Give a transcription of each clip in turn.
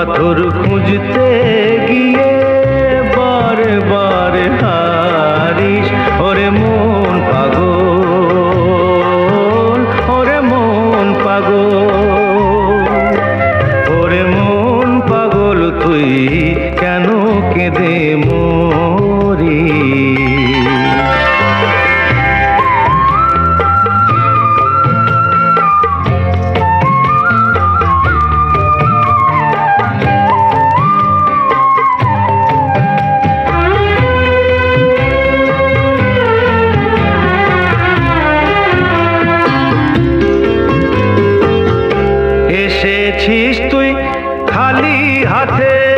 পাথর খুঁজতে গিয়ে বারে বারে হারিস। ওরে মন পাগল, ওরে মন পাগল। ওরে মন পাগল, তুই কেন কেঁদে মন আছিস তুই খালি হাতে।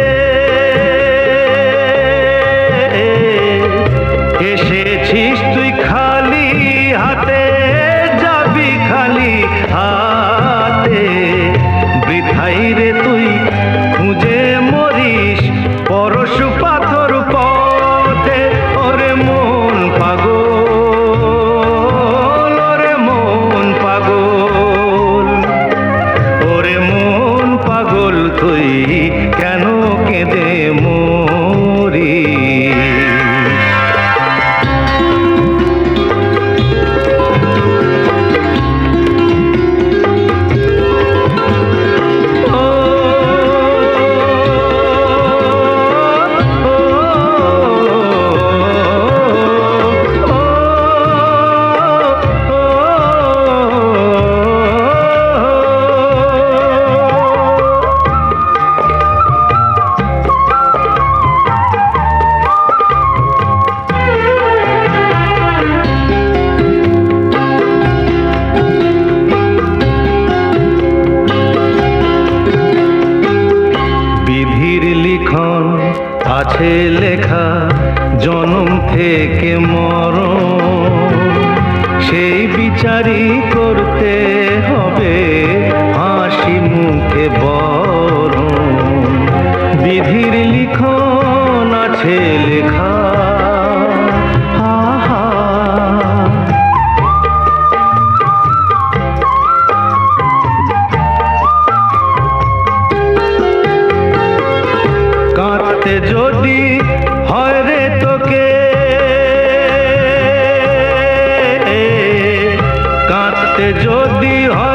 আছে লেখা জনম থেকে মরণ। সেই বিচারই করতে হবে। মনে যদি হয় রে তোকে। কাঁদতে যদি হয়